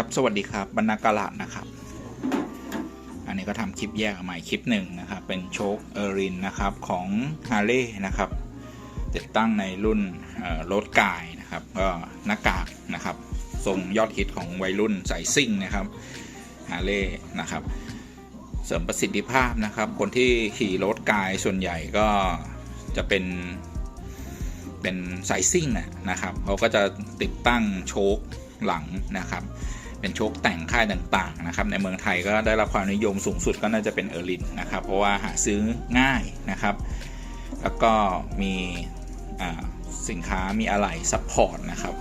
ครับ สวัสดีครับบรรณากาลาดนะครับ อันนี้ก็ทำคลิปแยกออกมาอีกคลิปหนึ่งนะครับ เป็นโชคเออรินนะครับของฮาร์เลย์นะครับติดตั้งในรุ่นรถกายนะครับก็หน้ากากนะครับทรงยอดฮิตของวัยรุ่นสายซิ่งนะครับฮาร์เลย์นะครับ เสริมประสิทธิภาพนะครับ คนที่ขี่รถกายส่วนใหญ่ก็จะเป็นเป็นสายซิ่งนะครับเขาก็จะติดตั้งโชคหลังนะครับ เป็นโชคแต่งค่ายต่างๆนะครับในเมืองไทยก็ได้รับความนิยมสูงสุดก็น่าจะเป็นเออร์ลินนะครับเพราะว่าหาซื้อง่ายนะครับ แล้วก็มีสินค้ามีอะไหล่ซัพพอร์ตนะครับ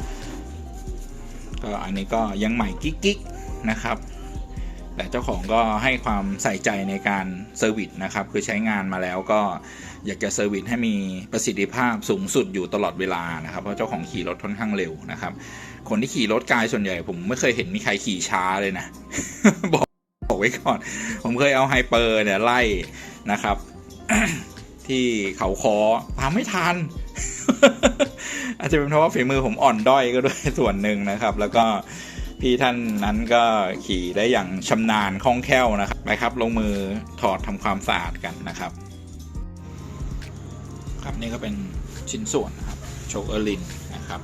ก็อันนี้ก็ยังใหม่กิ๊กๆนะครับ แต่เจ้าของก็ให้ความใส่ใจในการเซอร์วิสนะครับ คือใช้งานมาแล้วก็อยากจะเซอร์วิสให้มีประสิทธิภาพสูงสุดอยู่ตลอดเวลานะครับ เพราะเจ้าของขี่รถค่อนข้างเร็วนะครับ คนที่ขี่รถกายส่วนใหญ่ ผมไม่เคยเห็นมีใครขี่ช้าเลยนะ บอกบอกไว้ก่อน ผมเคยเอาไฮเปอร์เนี่ยไล่นะครับ ที่เขาคอตามไม่ทันอาจจะเป็นเพราะว่าฝีมือผมอ่อนด้อยก็ด้วยส่วนหนึ่งนะครับ แล้วก็ พี่ท่านนั้นก็ขี่ได้อย่างชำนาญคล่องแคล่วนะครับไปครับ ลงมือถอดทำความสะอาดกันนะครับ ครับนี่ก็เป็นชิ้นส่วนนะครับโชคเออร์ลินนะครับ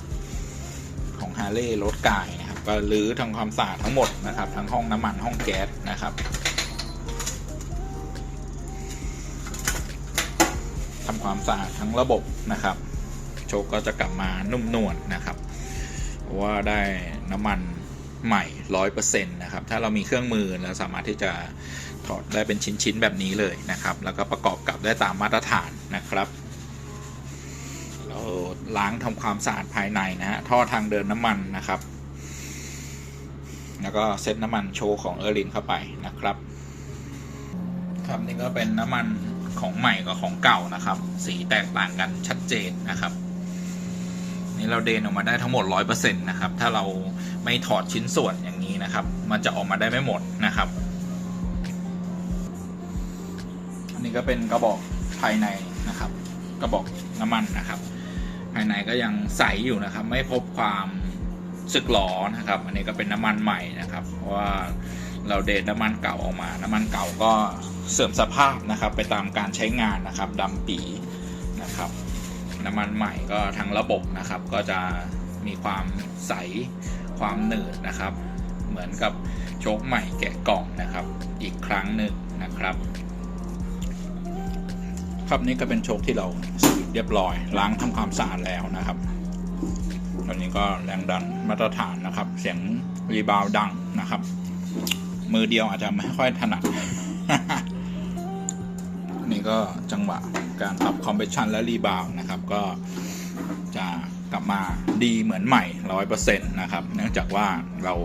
ของฮาร์เลย์รถกายนะครับ ก็รื้อทำความสะอาดทั้งหมดนะครับ ทั้งห้องน้ำมันห้องแก๊สนะครับทำความสะอาดทั้งระบบนะครับ โชคก็จะกลับมานุ่มนวลนะครับเพราะว่าได้น้ำมัน ใหม่ร้อยเปอร์เซ็นต์นะครับ ถ้าเรามีเครื่องมือเราสามารถที่จะถอดได้เป็นชิ้น ๆ แบบนี้เลยนะครับ แล้วก็ประกอบกับได้ตามมาตรฐานนะครับ เราล้างทำความสะอาดภายในนะฮะ ท่อทางเดินน้ำมันนะครับ แล้วก็เซตน้ำมันโชว์ของเออร์ลินเข้าไปนะครับครับนี่ก็เป็นน้ำมันของใหม่กับของเก่านะครับ สีแตกต่างกันชัดเจนนะครับ นี่เราเดนออกมาได้ทั้งหมด 100%นะครับ ถ้าเราไม่ถอดชิ้นส่วนอย่างนี้นะครับ มันจะออกมาได้ไม่หมดนะครับ อันนี้ก็เป็นกระบอกภายในนะครับ กระบอกน้ำมันนะครับ ภายในก็ยังใสอยู่นะครับ ไม่พบความสึกหรอนะครับ อันนี้ก็เป็นน้ำมันใหม่นะครับ เพราะว่าเราเดทน้ำมันเก่าออกมา น้ำมันเก่าก็เสื่อมสภาพนะครับ ไปตามการใช้งานนะครับดำปีนะครับ น้ำมันใหม่ก็ทั้งระบบนะครับ ก็จะมีความใสความหนืดนะครับ เหมือนกับโชคใหม่แกะกล่องนะครับ อีกครั้งหนึ่งนะครับครับนี่ก็เป็นโชคที่เราสวิตเรียบร้อยล้างทำความสะอาดแล้วนะครับ ตอนนี้ก็แรงดันมาตรฐานนะครับ เสียงรีบาวดังนะครับ มือเดียวอาจจะไม่ค่อยถนัด ก็จังหวะการปรับคอมเพรสชันและรีบาวด์นะครับ ก็จะกลับมาดีเหมือนใหม่ร้อยเปอร์เซ็นต์นะครับ เนื่องจากว่าเรา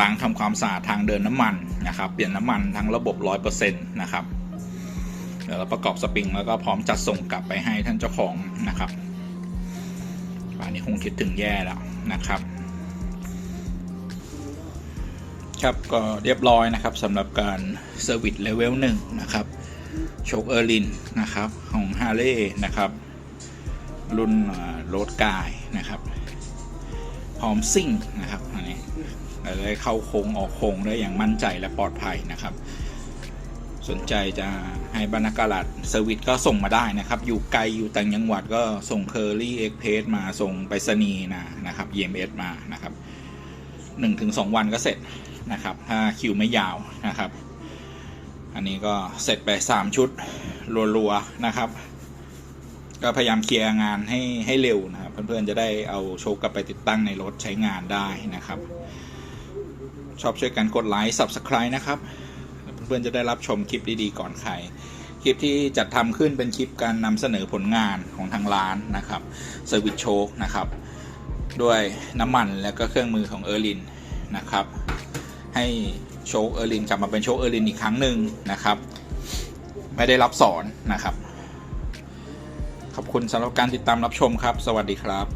ล้างทำความสะอาดทางเดินน้ำมันนะครับ เปลี่ยนน้ำมันทั้งระบบร้อยเปอร์เซ็นต์นะครับเดี๋ยวเราประกอบสปริงแล้วก็พร้อมจัดส่งกลับไปให้ท่านเจ้าของนะครับป่านนี้คงคิดถึงแย่แล้วนะครับ ครับก็เรียบร้อยนะครับสำหรับการเซอร์วิสเลเวลหนึ่งนะครับ โชคเออร์ลินนะครับของฮาร์เลย์นะครับรุ่นโรดกายนะครับพร้อมซิ่งนะครับอันนี้เราได้เข้าโค้งออกโค้งได้อย่างมั่นใจและปลอดภัยนะครับ สนใจจะให้บรรณาการัดเซอร์วิสก็ส่งมาได้นะครับ อยู่ไกลอยู่ต่างจังหวัดก็ส่งเคอรี่เอ็กเพสมาส่งไปรษณีย์นะนะครับ EMS มานะครับหนึ่งถึงสองวันก็เสร็จนะครับ ถ้าคิวไม่ยาวนะครับ อันนี้ก็เสร็จไปสามชุดรัวๆนะครับ ก็พยายามเคลียร์งานให้ให้เร็วนะครับ เพื่อนๆจะได้เอาโชว์กลับไปติดตั้งในรถใช้งานได้นะครับ ชอบช่วยกันกดไลค์ Subscribe นะครับ เพื่อนๆจะได้รับชมคลิปดีๆก่อนใครคลิปที่จัดทำขึ้นเป็นคลิปการนำเสนอผลงานของทางร้านนะครับเซอร์วิสโชคนะครับ ด้วยน้ำมันและก็เครื่องมือของเออร์ลินนะครับ ให้ โชคเออร์ลินกลับมาเป็นโชคเออร์ลินอีกครั้งหนึ่งนะครับ ไม่ได้รับสอนนะครับ ขอบคุณสำหรับการติดตามรับชมครับ สวัสดีครับ